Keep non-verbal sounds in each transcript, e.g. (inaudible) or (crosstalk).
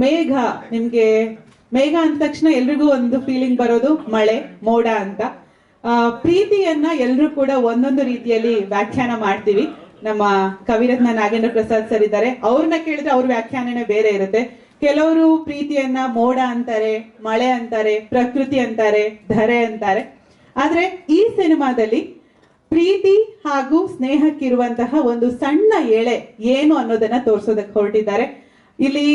ಮೇಘ, ನಿಮ್ಗೆ ಮೇಘ ಅಂದ ತಕ್ಷಣ ಎಲ್ರಿಗೂ ಒಂದು ಫೀಲಿಂಗ್ ಬರೋದು ಮಳೆ, ಮೋಡ ಅಂತ. ಪ್ರೀತಿಯನ್ನ ಎಲ್ರು ಕೂಡ ಒಂದೊಂದು ರೀತಿಯಲ್ಲಿ ವ್ಯಾಖ್ಯಾನ ಮಾಡ್ತೀವಿ. ನಮ್ಮ ಕವಿರತ್ನ ನಾಗೇಂದ್ರ ಪ್ರಸಾದ್ ಸರ್ ಇದ್ದಾರೆ. ಅವ್ರನ್ನ ಕೇಳಿದ್ರೆ ಅವ್ರ ವ್ಯಾಖ್ಯಾನನೇ ಬೇರೆ ಇರುತ್ತೆ. ಕೆಲವರು ಪ್ರೀತಿಯನ್ನ ಮೋಡ ಅಂತಾರೆ, ಮಳೆ ಅಂತಾರೆ, ಪ್ರಕೃತಿ ಅಂತಾರೆ, ಧರೆ ಅಂತಾರೆ. ಆದ್ರೆ ಈ ಸಿನಿಮಾದಲ್ಲಿ ಪ್ರೀತಿ ಹಾಗೂ ಸ್ನೇಹಕ್ಕಿರುವಂತಹ ಒಂದು ಸಣ್ಣ ಎಳೆ ಏನು ಅನ್ನೋದನ್ನ ತೋರ್ಸೋದಕ್ಕೆ ಹೊರಟಿದ್ದಾರೆ. ಇಲ್ಲಿ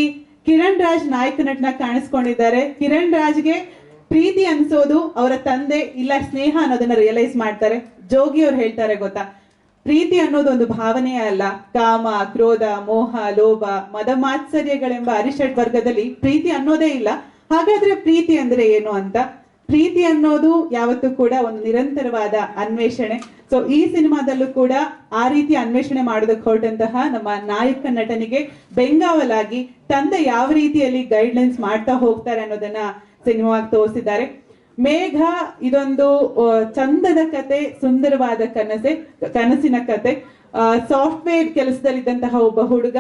ಕಿರಣ್ ರಾಜ್ ನಾಯಕ ನಟನ ಕಾಣಿಸ್ಕೊಂಡಿದ್ದಾರೆ. ಕಿರಣ್ ರಾಜ್ಗೆ ಪ್ರೀತಿ ಅನ್ಸೋದು ಅವರ ತಂದೆ ಇಲ್ಲ ಸ್ನೇಹ ಅನ್ನೋದನ್ನ ರಿಯಲೈಸ್ ಮಾಡ್ತಾರೆ. ಜೋಗಿ ಅವ್ರು ಹೇಳ್ತಾರೆ ಗೊತ್ತಾ? ಪ್ರೀತಿ ಅನ್ನೋದು ಒಂದು ಭಾವನೆ ಅಲ್ಲ. ಕಾಮ, ಕ್ರೋಧ, ಮೋಹ, ಲೋಭ, ಮದ ಮಾತ್ಸರ್ಯಗಳೆಂಬ ಅರಿಷಡ್ ವರ್ಗದಲ್ಲಿ ಪ್ರೀತಿ ಅನ್ನೋದೇ ಇಲ್ಲ. ಹಾಗಾದ್ರೆ ಪ್ರೀತಿ ಅಂದ್ರೆ ಏನು ಅಂತ? ಪ್ರೀತಿ ಅನ್ನೋದು ಯಾವತ್ತೂ ಕೂಡ ಒಂದು ನಿರಂತರವಾದ ಅನ್ವೇಷಣೆ. ಸೊ ಈ ಸಿನಿಮಾದಲ್ಲೂ ಕೂಡ ಆ ರೀತಿ ಅನ್ವೇಷಣೆ ಮಾಡೋದಕ್ಕೆ ಹೊರಟಂತಹ ನಮ್ಮ ನಾಯಕ ನಟನಿಗೆ ಬೆಂಗಾವಲಾಗಿ ತಂದೆ ಯಾವ ರೀತಿಯಲ್ಲಿ ಗೈಡ್ ಲೈನ್ಸ್ ಮಾಡ್ತಾ ಹೋಗ್ತಾರೆ ಅನ್ನೋದನ್ನ ಸಿನಿಮಾಗ್ ತೋರಿಸಿದ್ದಾರೆ. ಮೇಘ ಇದೊಂದು ಚಂದದ ಕತೆ, ಸುಂದರವಾದ ಕನಸೆ, ಕನಸಿನ ಕತೆ. ಸಾಫ್ಟ್ವೇರ್ ಕೆಲಸದಲ್ಲಿದ್ದಂತಹ ಒಬ್ಬ ಹುಡುಗ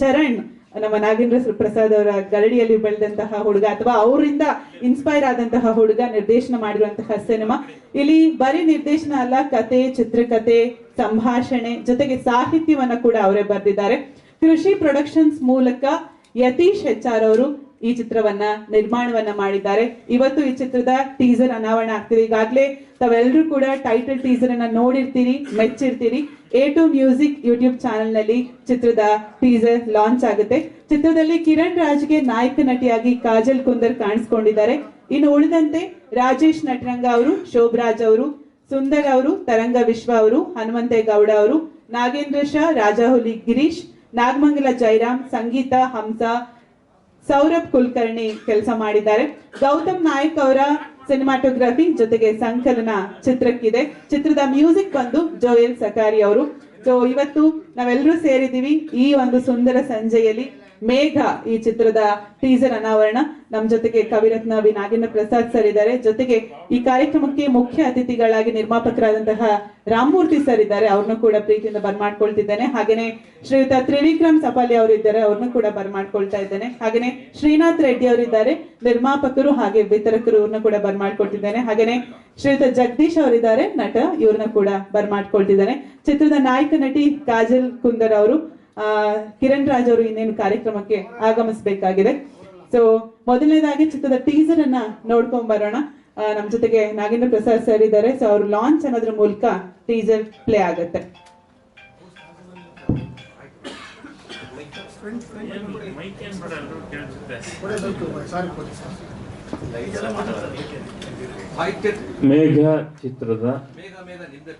ಚರಣ್. ನಮ್ಮ ನಾಗೇಂದ್ರ ಪ್ರಸಾದ್ ಅವರ ಗರಡಿಯಲ್ಲಿ ಬೆಳೆದಂತಹ ಹುಡುಗ ಅಥವಾ ಅವರಿಂದ ಇನ್ಸ್ಪೈರ್ ಆದಂತಹ ಹುಡುಗ ನಿರ್ದೇಶನ ಮಾಡಿರುವಂತಹ ಸಿನಿಮಾ ಇಲ್ಲಿ ಬರೀ ನಿರ್ದೇಶನ ಅಲ್ಲ, ಕತೆ, ಚಿತ್ರಕತೆ, ಸಂಭಾಷಣೆ ಜೊತೆಗೆ ಸಾಹಿತ್ಯವನ್ನ ಕೂಡ ಅವರೇ ಬರೆದಿದ್ದಾರೆ. ಕೃಷಿ ಪ್ರೊಡಕ್ಷನ್ಸ್ ಮೂಲಕ ಯತೀಶ್ ಹೆಚ್ಆರ್ ಅವರು ಈ ಚಿತ್ರವನ್ನ, ನಿರ್ಮಾಣವನ್ನ ಮಾಡಿದ್ದಾರೆ. ಇವತ್ತು ಈ ಚಿತ್ರದ ಟೀಸರ್ ಅನಾವರಣ ಆಗ್ತಿದೆ. ಈಗಾಗಲೇ ತಾವೆಲ್ಲರೂ ಕೂಡ ಟೈಟಲ್ ಟೀಸರ್ ಅನ್ನ ನೋಡಿರ್ತೀರಿ, ಮೆಚ್ಚಿರ್ತೀರಿ. ಎ ಟು ಮ್ಯೂಸಿಕ್ ಯೂಟ್ಯೂಬ್ ಚಾನೆಲ್ನಲ್ಲಿ ಚಿತ್ರದ ಟೀಸರ್ ಲಾಂಚ್ ಆಗುತ್ತೆ. ಚಿತ್ರದಲ್ಲಿ ಕಿರಣ್ ರಾಜ್ಗೆ ನಾಯಕ ನಟಿಯಾಗಿ ಕಾಜಲ್ ಕುಂದರ್ ಕಾಣಿಸ್ಕೊಂಡಿದ್ದಾರೆ. ಇನ್ನು ಉಳಿದಂತೆ ರಾಜೇಶ್ ನಟರಂಗ ಅವರು, ಶೋಭರಾಜ್ ಅವರು, ಸುಂದರ್ ಅವರು, ತರಂಗ ವಿಶ್ವ ಅವರು, ಹನುಮಂತೇಗೌಡ ಅವರು, ನಾಗೇಂದ್ರ ಶಾ, ರಾಜಾಹುಲಿ ಗಿರೀಶ್, ನಾಗಮಂಗಲ ಜೈರಾಮ್, ಸಂಗೀತ, ಹಂಸ ಸೌರಭ್ ಕುಲಕರ್ಣಿ ಕೆಲಸ ಮಾಡಿದ್ದಾರೆ. ಗೌತಮ್ ನಾಯಕ್ ಅವರ ಸಿನಿಮಾಟೋಗ್ರಫಿ ಜೊತೆಗೆ ಸಂಕಲನ ಚಿತ್ರಕ್ಕಿದೆ. ಚಿತ್ರದ ಮ್ಯೂಸಿಕ್ ಬಂದು ಜೋಯಲ್ ಸಕಾರಿ ಅವರು. ಸೊ ಇವತ್ತು ನಾವೆಲ್ಲರೂ ಸೇರಿದ್ದೀವಿ ಈ ಒಂದು ಸುಂದರ ಸಂಜೆಯಲ್ಲಿ. ಮೇಘ ಈ ಚಿತ್ರದ ಟೀಸರ್ ಅನಾವರಣ. ನಮ್ಮ ಜೊತೆಗೆ ಕವಿರತ್ನ ವಿ ನಾಗೇಂದ್ರ ಪ್ರಸಾದ್ ಸರ್ ಇದ್ದಾರೆ. ಜೊತೆಗೆ ಈ ಕಾರ್ಯಕ್ರಮಕ್ಕೆ ಮುಖ್ಯ ಅತಿಥಿಗಳಾಗಿ ನಿರ್ಮಾಪಕರಾದಂತಹ ರಾಮಮೂರ್ತಿ ಸರ್ ಇದ್ದಾರೆ. ಅವ್ರನ್ನೂ ಕೂಡ ಪ್ರೀತಿಯಿಂದ ಬರ್ಮಾಡ್ಕೊಳ್ತಿದ್ದೇನೆ ಹಾಗೇನೆ ಶ್ರೀಯುತ ತ್ರಿವಿಕ್ರಮ್ ಸಪಾಲಿ ಅವರು ಇದ್ದಾರೆ ಅವ್ರನ್ನು ಕೂಡ ಬರ್ಮಾಡ್ಕೊಳ್ತಾ ಇದ್ದೇನೆ. ಹಾಗೇನೆ ಶ್ರೀನಾಥ್ ರೆಡ್ಡಿ ಅವರಿದ್ದಾರೆ. ನಿರ್ಮಾಪಕರು ಹಾಗೆ ವಿತರಕರು ಇವ್ರನ್ನ ಕೂಡ ಬರ್ಮಾಡ್ಕೊಳ್ತಿದ್ದೇನೆ ಹಾಗೇನೆ ಶ್ರೀಯುತ ಜಗದೀಶ್ ಅವರಿದ್ದಾರೆ. ನಟ ಇವ್ರನ್ನ ಕೂಡ ಬರ್ಮಾಡ್ಕೊಳ್ತಿದ್ದಾರೆ ಚಿತ್ರದ ನಾಯಕ ನಟಿ ಕಾಜಲ್ ಕುಂದರ್ ಅವರು ಕಿರಣ್ ರಾಜ್ ಅವರು ಇನ್ನೇನು ಕಾರ್ಯಕ್ರಮಕ್ಕೆ ಆಗಮಿಸಬೇಕಾಗಿದೆ. ಸೊ ಮೊದಲನೇದಾಗಿ ಚಿತ್ರದ ಟೀಸರ್ ಅನ್ನ ನೋಡ್ಕೊಂಡ್ ಬರೋಣ. ನಮ್ಮ ನಮ್ ಜೊತೆಗೆ ನಾಗೇಂದ್ರ ಪ್ರಸಾದ್ ಸರ್ ಇದ್ದಾರೆ. ಸೊ ಅವ್ರು ಲಾಂಚ್ ಅನ್ನೋದ್ರ ಮೂಲಕ ಟೀಸರ್ ಪ್ಲೇ ಆಗುತ್ತೆ. ಮೇಘ ಚಿತ್ರದ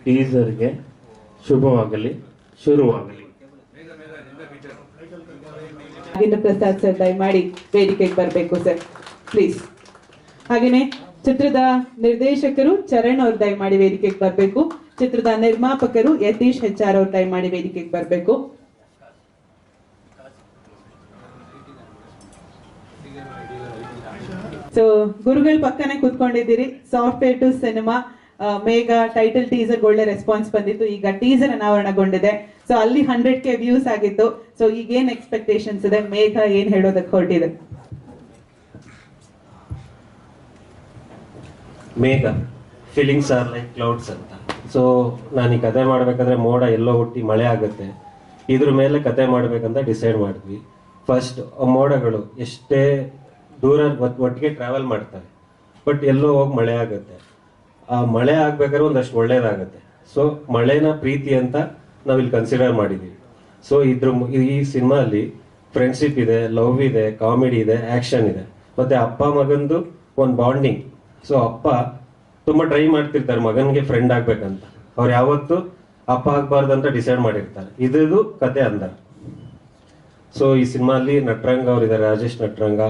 ಟೀಸರ್ಗೆ ಶುಭವಾಗಲಿ, ಶುರುವಾಗಲಿ. ನಾಗೇಂದ್ರ ಪ್ರಸಾದ್ ಸರ್ ದಯಮಾಡಿ ವೇದಿಕೆಗೆ ಬರಬೇಕು ಸರ್ ಪ್ಲೀಸ್ ಹಾಗೇನೆ ಚಿತ್ರದ ನಿರ್ದೇಶಕರು ಚರಣ್ ಅವ್ರು ದಯಮಾಡಿ ವೇದಿಕೆಗೆ ಬರಬೇಕು. ಚಿತ್ರದ ನಿರ್ಮಾಪಕರು ಯತೀಶ್ ಹೆಚ್ ಆರ್ ಅವ್ರು ದಯಮಾಡಿ ವೇದಿಕೆಗೆ ಬರಬೇಕು. ಸೊ ಗುರುಗಳ ಪಕ್ಕನೆ ಕೂತ್ಕೊಂಡಿದ್ದೀರಿ. Software to cinema Megha title teaser ಒಳ್ಳೆ ರೆಸ್ಪಾನ್ಸ್ ಬಂದಿತ್ತು. ಈಗ ಟೀಸರ್ ಅನಾವರಣಗೊಂಡಿದೆ. ಸೊ ಅಲ್ಲಿ ಹಂಡ್ರೆಡ್ ಕೆ ವ್ಯೂಸ್ ಆಗಿತ್ತು. ಸೊ ಈಗ ಏನ್ ಎಕ್ಸ್ಪೆಕ್ಟೇಷನ್ಸ್ ಇದೆ? ಮೇಘ ಏನ್ ಹೇಳೋದಕ್ಕೆ ಹೊರಟಿದೆ? ಮೇಘ ಫೀಲಿಂಗ್ಸ್ ಆರ್ ಲೈಕ್ ಕ್ಲೌಡ್ಸ್ ಅಂತ. ಸೊ ನಾನು ಈ ಕತೆ ಮಾಡಬೇಕಾದ್ರೆ ಮೋಡ ಎಲ್ಲೋ ಹುಟ್ಟಿ ಮಳೆ ಆಗುತ್ತೆ. ಇದ್ರ ಮೇಲೆ ಕತೆ ಮಾಡ್ಬೇಕಂತ ಡಿಸೈಡ್ ಮಾಡಿದ್ವಿ. ಫಸ್ಟ್ ಮೋಡಗಳು ಎಷ್ಟೇ ದೂರ ಒಟ್- ಒಟ್ಟಿಗೆ ಟ್ರಾವೆಲ್ ಮಾಡ್ತಾರೆ. ಬಟ್ ಎಲ್ಲೋ ಹೋಗಿ ಮಳೆ ಆಗುತ್ತೆ. ಆ ಮಳೆ ಆಗ್ಬೇಕಾದ್ರೆ ಒಂದಷ್ಟು ಒಳ್ಳೇದಾಗುತ್ತೆ. ಸೊ ಮಳೆನ ಪ್ರೀತಿ ಅಂತ ನಾವಿಲ್ಲಿ ಕನ್ಸಿಡರ್ ಮಾಡಿದ್ದೀವಿ ಸೊ ಇದ್ರ ಈ ಸಿನಿಮಾ ಅಲ್ಲಿ ಫ್ರೆಂಡ್ಶಿಪ್ ಇದೆ ಲವ್ ಇದೆ ಕಾಮಿಡಿ ಇದೆ ಆಕ್ಷನ್ ಇದೆ. ಮತ್ತೆ ಅಪ್ಪ ಮಗಂದು ಒಂದು ಬಾಂಡಿಂಗ್ ಸೊ ಅಪ್ಪ ತುಂಬಾ ಟ್ರೈ ಮಾಡ್ತಿರ್ತಾರೆ ಮಗನ್ಗೆ ಫ್ರೆಂಡ್ ಆಗ್ಬೇಕಂತ. ಅವ್ರು ಯಾವತ್ತು ಅಪ್ಪ ಆಗ್ಬಾರ್ದು ಅಂತ ಡಿಸೈಡ್ ಮಾಡಿರ್ತಾರೆ. ಇದ್ದು ಕತೆ ಅಂದ. ಸೊ ಈ ಸಿನಿಮಾ ಅಲ್ಲಿ ನಟರಂಗ ಅವರಿದ್ದಾರೆ, ರಾಜೇಶ್ ನಟರಂಗ,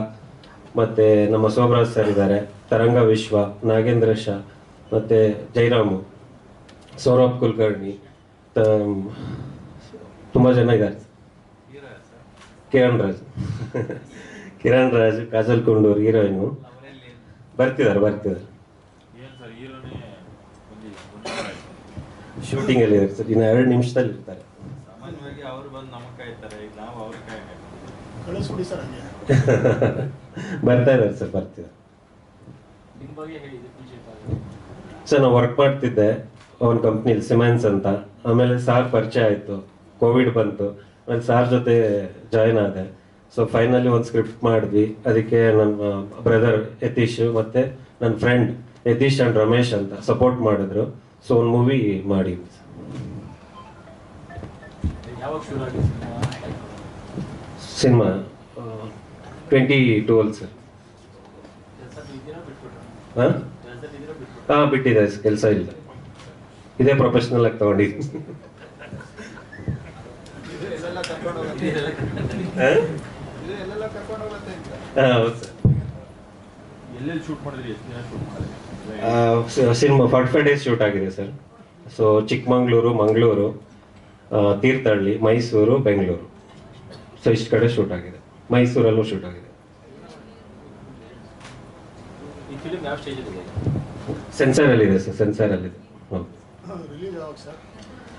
ಮತ್ತೆ ನಮ್ಮ ಸೋಮರಾಜ್ ಸರ್ ಇದ್ದಾರೆ, ತರಂಗ ವಿಶ್ವ, ನಾಗೇಂದ್ರ ಶಾ ಮತ್ತೆ ಜೈರಾಮು ಸೌರಭ್ ಕುಲಕರ್ಣಿ ತ- ತುಂಬಾ ಜನ ಇದ್ದಾರೆ. ಕಿರಣ್ ರಾಜ್. ಕಿರಣ್ ರಾಜ್ ಕಾಜಲ್ ಕೊಂಡೂರ್ ಹೀರೋಯಿನ್. ಬರ್ತಿದ್ದಾರೆ ಬರ್ತಿದ್ದಾರೆ. ಏನ್ ಸರ್ ಹೀರೋನೇ ಶೂಟಿಂಗ್ ಅಲ್ಲಿ ಇರ್ತಾರೆ ಇನ್ನು ಎರಡು ನಿಮಿಷದಲ್ಲಿ ಇರ್ತಾರೆ. (laughs) ಬರ್ತಾ ಇದ್ದಾರೆ ಸರ್ ಬರ್ತಿದ್ದಾರೆ. ಸರ್ ನಾವು ವರ್ಕ್ ಮಾಡ್ತಿದ್ದೆ ಅವನ ಕಂಪ್ನಿಲಿ ಸಿಮೆನ್ಸ್ ಅಂತ. ಆಮೇಲೆ ಸಾರ್ ಪರಿಚಯ ಆಯಿತು. ಕೋವಿಡ್ ಬಂತು. ಆಮೇಲೆ ಸಾರ್ ಜೊತೆ ಜಾಯಿನ್ ಆದೆ. ಸೊ ಫೈನಲಿ ಒಂದು ಸ್ಕ್ರಿಪ್ಟ್ ಮಾಡಿದ್ವಿ. ಅದಕ್ಕೆ ನನ್ನ ಬ್ರದರ್ ಯತೀಶ್ ಮತ್ತೆ ನನ್ನ ಫ್ರೆಂಡ್ ಯತೀಶ್ ಅಂಡ್ ರಮೇಶ್ ಅಂತ ಸಪೋರ್ಟ್ ಮಾಡಿದ್ರು. ಸೊ ಒಂದು ಮೂವಿ ಮಾಡಿ ಸಿನಿಮಾ? Twenty twelve sir. ಹಾಂ ಹಾಂ ಬಿಟ್ಟಿದೆ ಕೆಲಸ ಇಲ್ಲ. ಇದೇ ಪ್ರೊಫೆಷನಲ್ ಆಗಿ ತಗೊಂಡಿದ್ದೀನಿ ಮಾಡಿದ್ರಿ? Cinema forty five days shoot ಆಗಿದೆ sir so Chikkamagaluru Mangaluru Thirthahalli Mysuru Bengaluru. So ಇಷ್ಟು ಕಡೆ ಶೂಟ್ ಆಗಿದೆ. ಮೈಸೂರಲ್ಲೂ ಶೂಟ್ ಆಗಿದೆ ಈ ಫಿಲ್ಮ್ ಯಾವ ಸ್ಟೇಜ್ ಇದೆ? ಸೆನ್ಸರ್ ಅಲ್ಲಿ ಇದೆ ಸರ್ ಸೆನ್ಸರ್ ಅಲ್ಲಿ.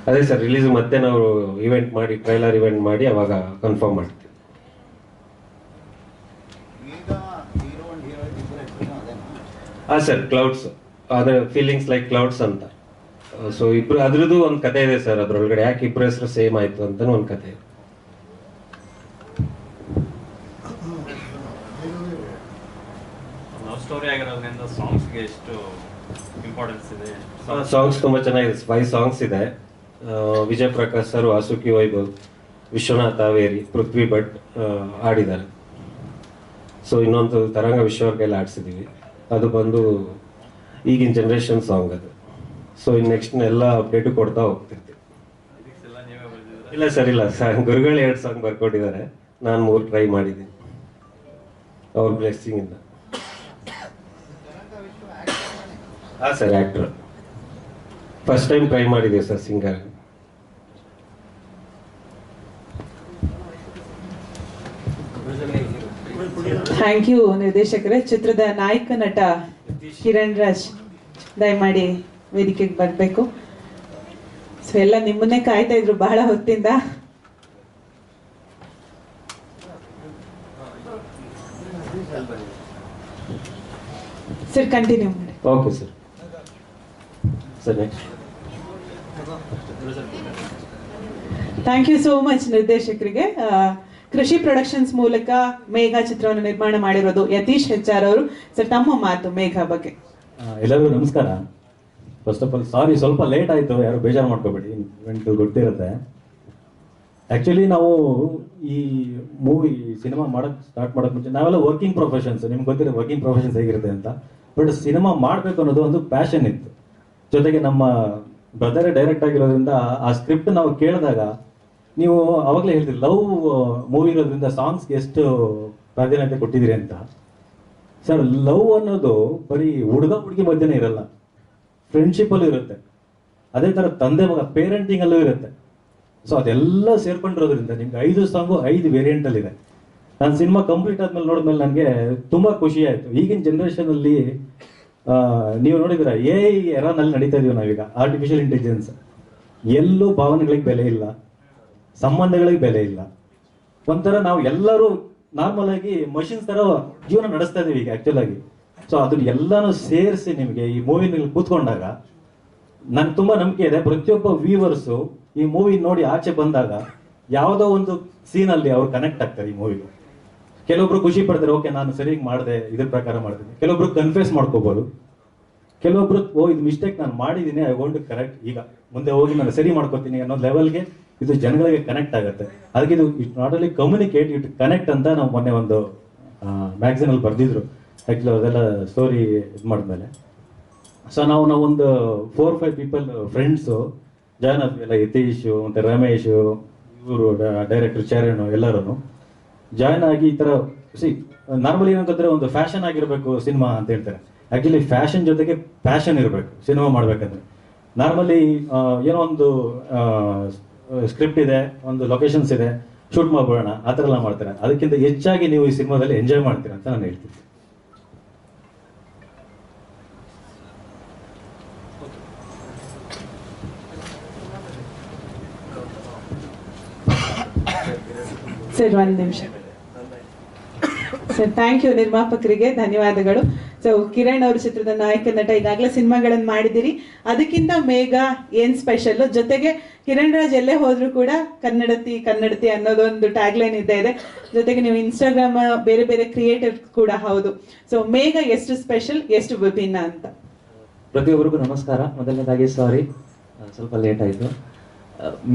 ಅದೇ ಸರ್ ರಿಲೀಸ್ ಮತ್ತೆ ನಾವು ಇವೆಂಟ್ ಮಾಡಿ ಟ್ರೈಲರ್ ಇವೆಂಟ್ ಮಾಡಿ ಅವಾಗ ಕನ್ಫರ್ಮ್ ಮಾಡ್ತೀವಿ. ಹಾಂ ಸರ್ ಕ್ಲೌಡ್ಸ್ ಅದೇ ಫೀಲಿಂಗ್ಸ್ ಲೈಕ್ ಕ್ಲೌಡ್ಸ್ ಅಂತ. ಸೊ ಇಬ್ರು ಅದ್ರದ್ದು ಒಂದು ಕತೆ ಇದೆ ಸರ್ ಅದ್ರೊಳಗಡೆ. ಯಾಕೆ ಇಬ್ಬರ ಹೆಸರು ಸೇಮ್ ಆಯ್ತು ಅಂತ ಒಂದು ಕತೆ ಇದೆ ಲವ್ ಸ್ಟೋರಿ ಆಗಿರೋದ್ರಿಂದ ಸಾಂಗ್ಸ್ಗೆ ಎಷ್ಟು ಇಂಪಾರ್ಟೆನ್ಸ್ ಇದೆ ಸಾಂಗ್ಸ್ ತುಂಬಾ ಚೆನ್ನಾಗಿದೆ. ಫೈವ್ ಸಾಂಗ್ಸ್ ಇದೆ. ವಿಜಯ್ ಪ್ರಕಾಶ್ ಸರ್ ವಾಸುಕಿ ವೈಭವ್ ವಿಶ್ವನಾಥ್ ಹಾವೇರಿ ಪೃಥ್ವಿ ಭಟ್ ಆಡಿದ್ದಾರೆ ಸೊ ಇನ್ನೊಂದು ತರಂಗ ವಿಶ್ವವ್ರ ಕೈಲಿ ಆಡಿಸಿದೀವಿ ಅದು ಬಂದು ಈಗಿನ ಜನ್ರೇಷನ್ ಸಾಂಗ್ ಅದು. ಸೊ ಇನ್ನು ನೆಕ್ಸ್ಟ್ ಎಲ್ಲ ಅಪ್ಡೇಟು ಕೊಡ್ತಾ ಹೋಗ್ತಿರ್ತೀವಿ. ಇಲ್ಲ ಸರ್ ಇಲ್ಲ. ಸರ್ ಗುರುಗಳು ಎರಡು ಸಾಂಗ್ ಬರ್ಕೊಟ್ಟಿದ್ದಾರೆ. ನಾನು ಮೂರು ಟ್ರೈ ಮಾಡಿದ್ದೀನಿ. ಅವ್ರ ಬ್ಲೆಸ್ಸಿಂಗ್ ಇಂದ. ಹಾಂ sir actor first time try ಮಾಡಿದೆ ಸರ್ ಸಿಂಗರ್ ಥ್ಯಾಂಕ್ ಯು ನಿರ್ದೇಶಕರೇ. ಚಿತ್ರದ ನಾಯಕ ನಟ ಕಿರಣ್ ರಾಜ್ ದಯಮಾಡಿ ವೇದಿಕೆಗೆ ಬರಬೇಕು. ಸೊ ಎಲ್ಲ ನಿಮ್ಮನ್ನೇ ಕಾಯ್ತಾ ಇದ್ರು ಬಹಳ ಹೊತ್ತಿಂದ. ಸರ್ ಕಂಟಿನ್ಯೂ ಮಾಡಿ okay sir thank you so much ನಿರ್ದೇಶಕರಿಗೆ. ಕೃಷಿ ಪ್ರೊಡಕ್ಷನ್ಸ್ ಮೂಲಕ ಮೇಘ ಚಿತ್ರವನ್ನು ನಿರ್ಮಾಣ ಮಾಡಿರೋದು ಯತೀಶ್ ಹೆಚ್ಆರ್ ಅವರು. ಸರ್ ತಮ್ಮ ಮಾತು ಮೇಘ ಬಗ್ಗೆ. ಎಲ್ಲರಿಗೂ ನಮಸ್ಕಾರ. ಫಸ್ಟ್ ಆಫ್ ಆಲ್ ಸಾರಿ ಸ್ವಲ್ಪ ಲೇಟ್ ಆಯಿತು. ಯಾರು ಬೇಜಾರು ಮಾಡ್ಕೋಬೇಡಿ. ಇವೆಂಟ್ ಗೊತ್ತಿರುತ್ತೆ. ಆ್ಯಕ್ಚುಲಿ ನಾವು ಈ ಮೂವಿ ಸಿನಿಮಾ ಮಾಡೋಕ್ಕೆ ಸ್ಟಾರ್ಟ್ ಮಾಡೋಕ್ಕೆ ಮುಂಚೆ ನಾವೆಲ್ಲ ವರ್ಕಿಂಗ್ ಪ್ರೊಫೆಷನ್ಸ್ ನಿಮ್ಗೆ ಗೊತ್ತಿರೋ ವರ್ಕಿಂಗ್ ಪ್ರೊಫೆಷನ್ಸ್ ಹೇಗಿರುತ್ತೆ ಅಂತ. ಬಟ್ ಸಿನಿಮಾ ಮಾಡಬೇಕು ಅನ್ನೋದು ಒಂದು ಪ್ಯಾಷನ್ ಇತ್ತು. ಜೊತೆಗೆ ನಮ್ಮ ಬ್ರದರ್ ಡೈರೆಕ್ಟ್ ಆಗಿರೋದ್ರಿಂದ ಆ ಸ್ಕ್ರಿಪ್ಟ್ ನಾವು ಕೇಳಿದಾಗ ನೀವು ಅವಾಗಲೇ ಹೇಳ್ತೀರಿ, ಲವ್ ಮೂವಿ ಇರೋದ್ರಿಂದ ಸಾಂಗ್ಸ್ಗೆ ಎಷ್ಟು ಪ್ರಾಧಾನ್ಯತೆ ಕೊಟ್ಟಿದ್ದೀರಿ ಅಂತ. ಸರ್ ಲವ್ ಅನ್ನೋದು ಬರೀ ಹುಡುಗ ಹುಡುಗಿ ಮಧ್ಯನೇ ಇರಲ್ಲ ಫ್ರೆಂಡ್ಶಿಪ್ ಅಲ್ಲೂ ಇರುತ್ತೆ. ಅದೇ ತರ ತಂದೆ ಮಗ ಪೇರೆಂಟಿಂಗ್ ಅಲ್ಲೂ ಇರುತ್ತೆ. ಸೊ ಅದೆಲ್ಲ ಸೇರ್ಕೊಂಡಿರೋದ್ರಿಂದ ನಿಮ್ಗೆ ಐದು ಸಾಂಗು ಐದು ವೇರಿಯಂಟ್ ಅಲ್ಲಿ ಇದೆ. ನಾನು ಸಿನಿಮಾ ಕಂಪ್ಲೀಟ್ ಆದ್ಮೇಲೆ ನೋಡಿದ್ಮೇಲೆ ನನಗೆ ತುಂಬಾ ಖುಷಿ ಆಯ್ತು. ಈಗಿನ ಅಲ್ಲಿ ನೀವು ನೋಡಿದ್ರ ಎ ಎರಾನಲ್ಲಿ ನಡೀತಾ ಇದೀವಿ ನಾವೀಗ ಆರ್ಟಿಫಿಷಿಯಲ್ ಇಂಟೆಲಿಜೆನ್ಸ್ ಎಲ್ಲೂ ಭಾವನೆಗಳಿಗೆ ಬೆಲೆ ಇಲ್ಲ, ಸಂಬಂಧಗಳಿಗೆ ಬೆಲೆ ಇಲ್ಲ. ಒಂಥರ ನಾವು ಎಲ್ಲರೂ ನಾರ್ಮಲ್ ಆಗಿ ಮಷಿನ್ಸ್ ತರ ಜೀವನ ನಡೆಸ್ತಾ ಇದೀವಿ ಈಗ ಆಕ್ಚುಲ್ ಆಗಿ. ಸೊ ಅದನ್ನ ಎಲ್ಲಾನು ಸೇರಿಸಿ ನಿಮಗೆ ಈ ಮೂವಿನಲ್ಲಿ ಕೂತ್ಕೊಂಡಾಗ, ನನ್ಗೆ ತುಂಬಾ ನಂಬಿಕೆ ಇದೆ, ಪ್ರತಿಯೊಬ್ಬ ವ್ಯೂವರ್ಸು ಈ ಮೂವಿ ನೋಡಿ ಆಚೆ ಬಂದಾಗ, ಯಾವುದೋ ಒಂದು ಸೀನ್ ಅಲ್ಲಿ ಅವ್ರು ಕನೆಕ್ಟ್ ಆಗ್ತಾರೆ ಈ ಮೂವಿಗೆ ಕೆಲವೊಬ್ರು ಖುಷಿ ಪಡ್ತಾರೆ, ಓಕೆ, ನಾನು ಸರಿಯಾಗಿ ಮಾಡಿದೆ, ಇದ್ರ ಪ್ರಕಾರ ಮಾಡ್ತೀನಿ. ಕೆಲವೊಬ್ರು ಕನ್ಫ್ಯೂಸ್ ಮಾಡ್ಕೋಬಹುದು ಕೆಲವೊಬ್ರು, ಓ, ಇದು ಮಿಸ್ಟೇಕ್ ನಾನು ಮಾಡಿದ್ದೀನಿ ಐ ವಾಂಟ್ ಕರೆಕ್ಟ್ ಈಗ ಮುಂದೆ ಹೋಗಿ, ನಾನು ಸರಿ ಮಾಡ್ಕೋತೀನಿ ಅನ್ನೋ ಲೆವೆಲ್ಗೆ ಇದು ಜನಗಳಿಗೆ ಕನೆಕ್ಟ್ ಆಗುತ್ತೆ. ಅದಕ್ಕೆ ಇದು it not only communicate it connect ಅಂತ ನಾವು ಮೊನ್ನೆ ಒಂದು ಮ್ಯಾಗ್ಝಿನ್ ಅಲ್ಲಿ ಬರ್ದಿದ್ರು. ಆಕ್ಚುಲಿ ಅದೆಲ್ಲ ಸ್ಟೋರಿ ಇದು ಮಾಡಿದ್ಮೇಲೆ. ಸೊ ನಾವು ನಾವೊಂದು four five people friends join ಆದ್ವಿ ಎಲ್ಲ ಯತೀಶು, ಮತ್ತೆ ರಮೇಶು, ಇವರು ಡೈರೆಕ್ಟರ್ ಚರಣ್ ಎಲ್ಲರೂ ಜಾಯ್ನ್ ಆಗಿ ಈ ತರ ಸಿ ನಾರ್ಮಲಿ ಏನಂತಂದ್ರೆ ಒಂದು ಫ್ಯಾಷನ್ ಆಗಿರ್ಬೇಕು ಸಿನಿಮಾ ಅಂತ ಹೇಳ್ತಾರೆ. ಆಕ್ಚುಲಿ ಫ್ಯಾಷನ್ ಜೊತೆಗೆ ಪ್ಯಾಷನ್ ಇರಬೇಕು ಸಿನಿಮಾ ಮಾಡ್ಬೇಕಂದ್ರೆ. ನಾರ್ಮಲಿ ಏನೋ ಒಂದು ಸ್ಕ್ರಿಪ್ಟ್ ಇದೆ, ಒಂದು ಲೊಕೇಶನ್ಸ್ ಇದೆ ಶೂಟ್ ಮಾಡ್ಬಿಡೋಣ, ಆ ಥರ ಎಲ್ಲ ಮಾಡ್ತಾರೆ. ಅದಕ್ಕಿಂತ ಹೆಚ್ಚಾಗಿ ನೀವು ಈ ಸಿನಿಮಾದಲ್ಲಿ ಎಂಜಾಯ್ ಮಾಡ್ತೀರಾ ಅಂತ ನಾನು ಹೇಳ್ತೀನಿ. ಸರ್ ಒಂದ್ ನಿಮಿಷ. ಸರ್ ಥ್ಯಾಂಕ್ ಯು ನಿರ್ಮಾಪಕರಿಗೆ ಧನ್ಯವಾದಗಳು. ಸೊ ಕಿರಣ್ ಅವ್ರ ಚಿತ್ರದ ನಾಯಕ ನಟ, ಈಗಾಗಲೇ ಸಿನಿಮಾಗಳನ್ನು ಮಾಡಿದಿರಿ ಅದಕ್ಕಿಂತ ಮೇಘ ಏನ್ ಸ್ಪೆಷಲ್ ಜೊತೆಗೆ ಕಿರಣ್ ರಾಜ್ ಎಲ್ಲೇ ಹೋದ್ರು ಕೂಡ ಕನ್ನಡತಿ ಕನ್ನಡತಿ ಅನ್ನೋದೊಂದು ಟ್ಯಾಗ್ ಲೈನ್ ಇದ್ದೇ ಇದೆ. ಜೊತೆಗೆ ನೀವು ಇನ್ಸ್ಟಾಗ್ರಾಮ್ ಬೇರೆ ಬೇರೆ ಕ್ರಿಯೇಟಿವ್ ಕೂಡ ಹೌದು. ಸೊ ಮೇಘ ಎಷ್ಟು ಸ್ಪೆಷಲ್ ಎಷ್ಟು ವಿಭಿನ್ನ ಅಂತ. ಪ್ರತಿಯೊಬ್ಬರಿಗೂ ನಮಸ್ಕಾರ. ಮೊದಲನೇದಾಗಿ ಸಾರಿ ಸ್ವಲ್ಪ ಲೇಟ್ ಆಯಿತು.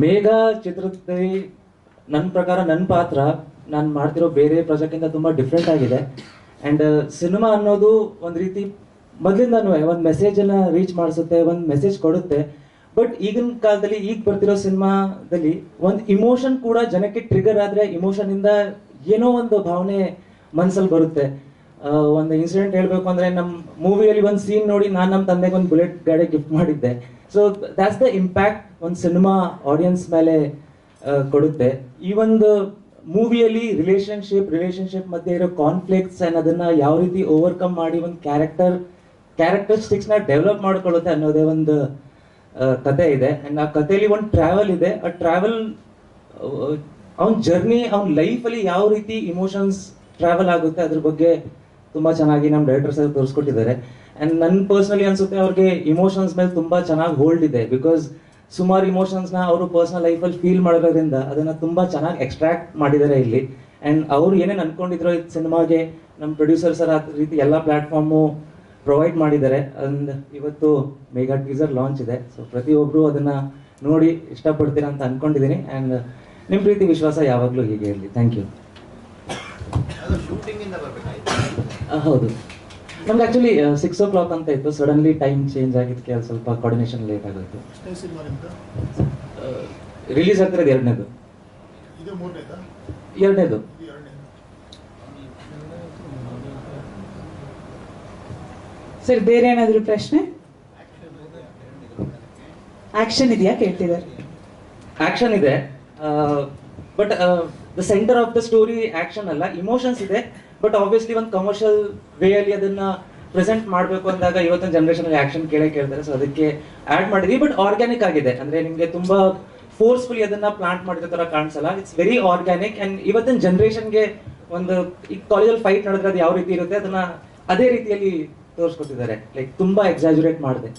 ಮೇಘ ಚಿತ್ರದಲ್ಲಿ ನನ್ನ ಪ್ರಕಾರ ನನ್ನ ಪಾತ್ರ, ನಾನು ಮಾಡ್ತಿರೋ ಬೇರೆ ಪ್ರಾಜೆಕ್ಟಿಂದ ತುಂಬ ಡಿಫ್ರೆಂಟ್ ಆಗಿದೆ. ಆ್ಯಂಡ್ ಸಿನಿಮಾ ಅನ್ನೋದು ಒಂದು ರೀತಿ ಮೊದಲಿಂದನೂ ಒಂದು ಮೆಸೇಜನ್ನು ರೀಚ್ ಮಾಡಿಸುತ್ತೆ, ಒಂದು ಮೆಸೇಜ್ ಕೊಡುತ್ತೆ. ಬಟ್ ಈಗಿನ ಕಾಲದಲ್ಲಿ ಈಗ ಬರ್ತಿರೋ ಸಿನಿಮಾದಲ್ಲಿ ಒಂದು ಇಮೋಷನ್ ಕೂಡ ಜನಕ್ಕೆ ಟ್ರಿಗರ್ ಆದರೆ ಇಮೋಷನಿಂದ ಏನೋ ಒಂದು ಭಾವನೆ ಮನಸ್ಸಲ್ಲಿ ಬರುತ್ತೆ. ಒಂದು ಇನ್ಸಿಡೆಂಟ್ ಹೇಳಬೇಕು ಅಂದರೆ ನಮ್ಮ ಮೂವಿಯಲ್ಲಿ ಒಂದು ಸೀನ್ ನೋಡಿ ನಾನು ನಮ್ಮ ತಂದೆಗೆ ಒಂದು ಬುಲೆಟ್ ಗಾಡಿ ಗಿಫ್ಟ್ ಮಾಡಿದ್ದೆ. ಸೊ ದ್ಯಾಟ್ಸ್ ದ ಇಂಪ್ಯಾಕ್ಟ್ ಒಂದು ಸಿನಿಮಾ ಆಡಿಯನ್ಸ್ ಮೇಲೆ ಕೊಡುತ್ತೆ. ಈ ಒಂದು ಮೂವಿಯಲ್ಲಿ ರಿಲೇಶನ್ಶಿಪ್ ರಿಲೇಶನ್ಶಿಪ್ ಮಧ್ಯೆ ಇರೋ ಕಾನ್ಫ್ಲಿಕ್ಟ್ಸ್ ಅಂಡ್ ಅದನ್ನ ಯಾವ ರೀತಿ ಓವರ್ಕಮ್ ಮಾಡಿ ಒಂದು ಕ್ಯಾರೆಕ್ಟರ್ ಕ್ಯಾರೆಕ್ಟರಿಸ್ಟಿಕ್ಸ್ನ ಡೆವಲಪ್ ಮಾಡ್ಕೊಳ್ಳುತ್ತೆ ಅನ್ನೋದೇ ಒಂದು ಕತೆ ಇದೆ. ಅಂಡ್ ಆ ಕಥೆಯಲ್ಲಿ ಒಂದು ಟ್ರಾವೆಲ್ ಇದೆ. ಆ ಟ್ರಾವೆಲ್ ಅವ್ನ ಜರ್ನಿ ಅವನ ಲೈಫಲ್ಲಿ ಯಾವ ರೀತಿ ಇಮೋಷನ್ಸ್ ಟ್ರಾವೆಲ್ ಆಗುತ್ತೆ ಅದ್ರ ಬಗ್ಗೆ ತುಂಬಾ ಚೆನ್ನಾಗಿ ನಮ್ಮ ಡೈರೆಕ್ಟರ್ಸ್ ತೋರಿಸ್ಕೊಟ್ಟಿದ್ದಾರೆ. ಅಂಡ್ ನನ್ನ ಪರ್ಸನಲಿ ಅನ್ಸುತ್ತೆ ಅವ್ರಿಗೆ ಇಮೋಷನ್ಸ್ ಮೇಲೆ ತುಂಬಾ ಚೆನ್ನಾಗಿ ಹೋಲ್ಡ್ ಇದೆ. ಬಿಕಾಸ್ ಸುಮಾರು ಇಮೋಷನ್ಸ್ನ ಅವರು ಪರ್ಸನಲ್ ಲೈಫಲ್ಲಿ ಫೀಲ್ ಮಾಡೋದ್ರಿಂದ ಅದನ್ನು ತುಂಬ ಚೆನ್ನಾಗಿ ಎಕ್ಸ್ಟ್ರಾಕ್ಟ್ ಮಾಡಿದ್ದಾರೆ ಇಲ್ಲಿ. ಆ್ಯಂಡ್ ಅವರು ಏನೇನು ಅಂದ್ಕೊಂಡಿದ್ರು ಈ ಸಿನಿಮಾಗೆ ನಮ್ಮ ಪ್ರೊಡ್ಯೂಸರ್ಸ್ ಆ ರೀತಿ ಎಲ್ಲ ಪ್ಲ್ಯಾಟ್ಫಾರ್ಮು ಪ್ರೊವೈಡ್ ಮಾಡಿದ್ದಾರೆ. ಅಂಡ್ ಇವತ್ತು ಮೇಗಾ ಟೀಸರ್ ಲಾಂಚ್ ಇದೆ. ಸೊ ಪ್ರತಿಯೊಬ್ಬರು ಅದನ್ನು ನೋಡಿ ಇಷ್ಟಪಡ್ತೀರಾ ಅಂತ ಅನ್ಕೊಂಡಿದ್ದೀನಿ ಆ್ಯಂಡ್ ನಿಮ್ಮ ಪ್ರೀತಿ ವಿಶ್ವಾಸ ಯಾವಾಗಲೂ ಹೀಗೆ ಇರಲಿ. ಥ್ಯಾಂಕ್ ಯು ಹೌದು. ನಮ್ಗೆ ಆಕ್ಚುಲಿ ಸಿಕ್ಸ್ ಓ ಕ್ಲಾಕ್ ಅಂತ ಇತ್ತು. ಸಡನ್ಲಿ ಟೈಮ್ ಚೇಂಜ್ ಆಗಿದ್ದಕ್ಕೆ ಅದು ಸ್ವಲ್ಪ ಕೋರ್ಡಿನೇಷನ್ ಲೇಟ್ ಆಗೋಯ್ತು. ರಿಲೀಸ್ ಆಗ್ತಿರೋದು ಎರಡನೇದು. ಎರಡನೇದು. ಸರ್ ಬೇರೆ ಏನಾದರೂ ಪ್ರಶ್ನೆ? ಆಕ್ಷನ್ ಇದೆಯಾ ಕೇಳ್ತಿದ್ದಾರೆ? ಆಕ್ಷನ್ ಇದೆ. But the centre of the story action ಅಲ್ಲ ಇಮೋಷನ್ಸ್ ಇದೆ. ಬಟ್ ಆಬ್ವಿಯಸ್ಲಿ ಒಂದು ಕಮರ್ಷಿಯಲ್ ವೇ ಅಲ್ಲಿ ಅದನ್ನ ಪ್ರೆಸೆಂಟ್ ಮಾಡಬೇಕು ಅಂದಾಗ ಇವತ್ತಿನ ಜನರೇಷನ್ ಅಲ್ಲಿ ಆಕ್ಷನ್ ಕೇಳೇ ಕೇಳ್ತಾರೆ. ಸೊ ಅದಕ್ಕೆ ಆಡ್ ಮಾಡಿದ್ವಿ. ಬಟ್ ಆರ್ಗ್ಯಾನಿಕ್ ಆಗಿದೆ. ಅಂದ್ರೆ ನಿಮಗೆ ತುಂಬಾ ಫೋರ್ಸ್ಫುಲಿ ಅದನ್ನ ಪ್ಲಾಂಟ್ ಮಾಡಿದ ತರ ಕಾಣಿಸಲ್ಲ. ಇಟ್ಸ್ ವೆರಿ ಆರ್ಗ್ಯಾನಿಕ್ ಅಂಡ್ ಇವತ್ತಿನ ಜನರೇಷನ್ಗೆ ಒಂದು ಈ ಕಾಲೇಜಲ್ಲಿ ಫೈಟ್ ನಡೆದ್ರೆ ಅದು ಯಾವ ರೀತಿ ಇರುತ್ತೆ ಅದನ್ನ ಅದೇ ರೀತಿಯಲ್ಲಿ ತೋರಿಸ್ಕೊತಿದ್ದಾರೆ ಲೈಕ್ ತುಂಬಾ ಎಕ್ಸಾಜುರೇಟ್ ಮಾಡಿದೆ.